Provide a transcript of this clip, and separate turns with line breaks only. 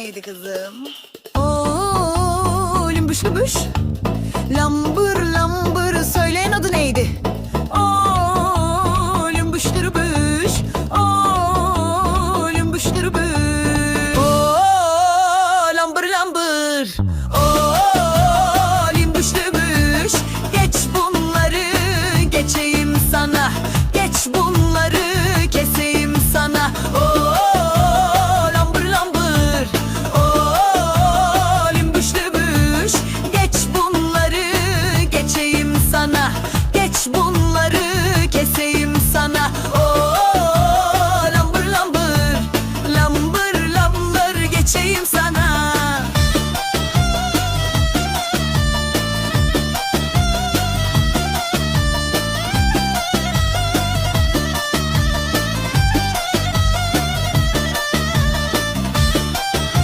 Neydi kızım? Oo, lümbüş lümbüş. Lambır lambır söyleyin adı neydi? Oo, lümbüş lümbüş. Oo, lümbüş lümbüş. Oo, lambır lambır.